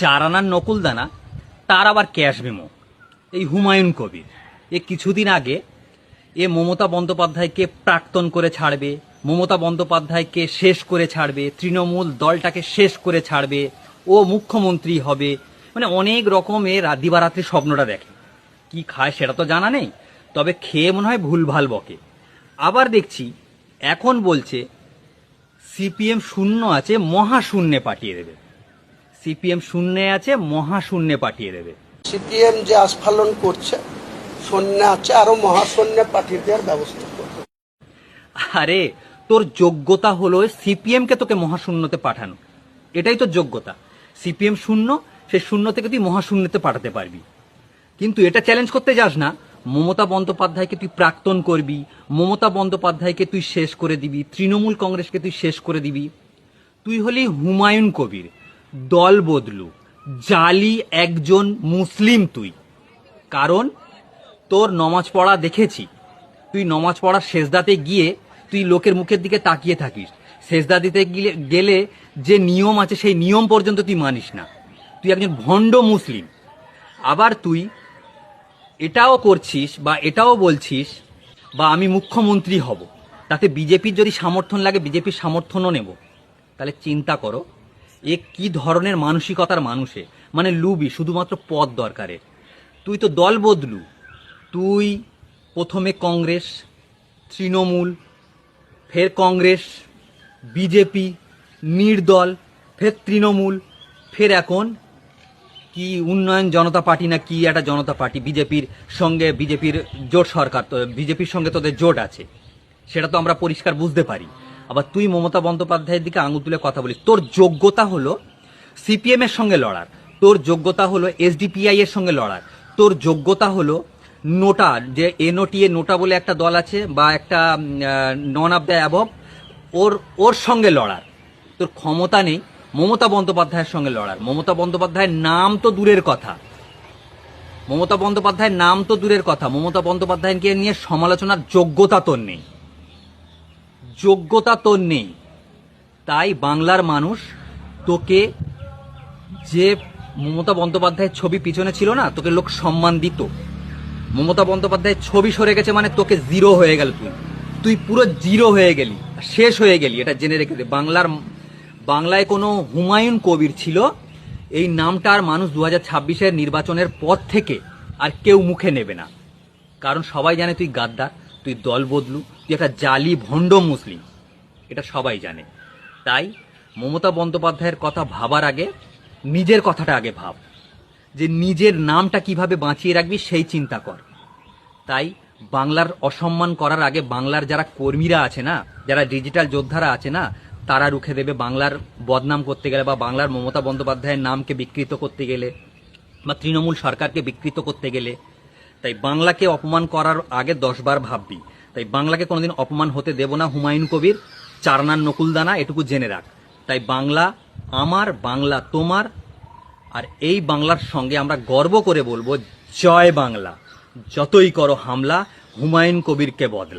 চার আনার নকুল দানা তার আবার ক্যাশ মেমো এই হুমায়ুন কবির। এ কিছুদিন আগে এ মমতা বন্দ্যোপাধ্যায়কে প্রাক্তন করে ছাড়বে, মমতা বন্দ্যোপাধ্যায়কে শেষ করে ছাড়বে, তৃণমূল দলটাকে শেষ করে ছাড়বে, ও মুখ্যমন্ত্রী হবে। মানে অনেক রকমের দিবারাত্রি স্বপ্নটা দেখে। কি খায় সেটা তো জানা নেই, তবে খেয়ে মনে হয় ভুলভাল বকে। আবার দেখছি, এখন বলছে, সিপিএম শূন্য আছে, মহাশূন্যে পাঠিয়ে দেবে। সিপিএম শূন্যে আছে মহাশূন্যে পাঠিয়ে দেবে। সিপিএম যে আস্ফালন করছে সৈন্য আছে আরও মহাসৈন্য পাঠিয়ে দেওয়ার ব্যবস্থা করবে। আরে তোর যোগ্যতা হলো সিপিএম কে তোকে মহাশূন্যতে পাঠানো। এটাই তোর যোগ্যতা। সিপিএম শূন্য সে শূন্য থেকে তুই মহাশূন্যতে পাঠাতে পারবি। কিন্তু এটা চ্যালেঞ্জ করতে যাস না। মমতা বন্দ্যোপাধ্যায়কে তুই প্রাক্তন করবি মমতা বন্দ্যোপাধ্যায়কে তুই শেষ করে দিবি তৃণমূল কংগ্রেসকে তুই শেষ করে দিবি। তুই হলি হুমায়ুন কবির। দল বদলু। জালি একজন মুসলিম তুই। কারণ, তোর নমাজ পড়া দেখেছি। তুই নমাজ পড়ার শেষদাতে গিয়ে তুই লোকের মুখের দিকে তাকিয়ে থাকিস। শেষদা দিতে গেলে যে নিয়ম আছে, সেই নিয়ম পর্যন্ত তুই মানিস না। তুই একজন ভণ্ড মুসলিম। আবার তুই এটাও করছিস বা এটাও বলছিস বা আমি মুখ্যমন্ত্রী হব। তাতে বিজেপির যদি সমর্থন লাগে, বিজেপির সমর্থনও নেব। তাহলে চিন্তা করো। এ কি ধরনের মানসিকতার মানুষে? মানে লুবি, শুধুমাত্র পদ দরকারে। তুই তো দল বদলু। তুই প্রথমে কংগ্রেস, তৃণমূল, ফের কংগ্রেস, বিজেপি, নির্দল, ফের তৃণমূল, ফের এখন কি উন্নয়ন জনতা পার্টি না কি একটা জনতা পার্টি? বিজেপির সঙ্গে বিজেপির জোট সরকার তো বিজেপির সঙ্গে তোদের জোট আছে। সেটা তো আমরা পরিষ্কার বুঝতে পারি। আবার তুই মমতা বন্দ্যোপাধ্যায়ের দিকে আঙুল তুলে কথা বলিস। তোর যোগ্যতা হলো সিপিএম এর সঙ্গে লড়ার, তোর যোগ্যতা হলো এসডিপিআই এর সঙ্গে লড়ার, তোর যোগ্যতা হলো নোটা, যে এনওটিএ নোটা বলে একটা দল আছে বা একটা নন অফ দ্য অ্যাবভ ওর ওর সঙ্গে লড়ার। তোর ক্ষমতা নেই, মমতা বন্দ্যোপাধ্যায়ের সঙ্গে লড়ার। মমতা বন্দ্যোপাধ্যায়ের নাম তো দূরের কথা। মমতা বন্দ্যোপাধ্যায়ের নাম তো দূরের কথা। মমতা বন্দ্যোপাধ্যায়কে নিয়ে সমালোচনার যোগ্যতা তোর নেই। যোগ্যতা তোর নেই। তাই বাংলার মানুষ তোকে যে মমতা বন্দ্যোপাধ্যায়ের ছবি পিছনে ছিল না, তোকে লোক সম্মান দিত। মমতা বন্দ্যোপাধ্যায়ের ছবি সরে গেছে মানে তোকে জিরো হয়ে গেল তুই। তুই পুরো জিরো হয়ে গেলি, শেষ হয়ে গেলি, এটা জেনে রেখে দে। বাংলার, বাংলায় কোনো হুমায়ুন কবির ছিল, এই নামটা আর মানুষ দু হাজার ছাব্বিশের নির্বাচনের পর থেকে আর কেউ মুখে নেবে না। কারণ সবাই জানে তুই গাদ্দার, তুই দল বদলু তুই একটা জালি ভণ্ড মুসলিম, এটা সবাই জানে। তাই মমতা বন্দ্যোপাধ্যায়ের কথা ভাবার আগে, নিজের কথাটা আগে ভাব, যে নিজের নামটা কীভাবে বাঁচিয়ে রাখবি সেই চিন্তা কর। তাই বাংলার অসম্মান করার আগে বাংলার যারা কর্মীরা আছে না, যারা ডিজিটাল যোদ্ধারা আছে না, তারা রুখে দেবে বাংলার বদনাম করতে গেলে বা বাংলার মমতা বন্দ্যোপাধ্যায়ের নামকে বিকৃত করতে গেলে বা তৃণমূল সরকারকে বিকৃত করতে গেলে। তাই বাংলাকে অপমান করার আগে দশবার ভাববি। তাই বাংলাকে কোনোদিন অপমান হতে দেব না হুমায়ুন কবির, চারনার নকুলদানা, এটুকু জেনে রাখ। তাই বাংলা আমার, বাংলা তোমার, আর এই বাংলার সঙ্গে আমরা গর্ব করে বলব, জয় বাংলা। যতই করো হামলা, হুমায়ুন কবিরকে বদলা।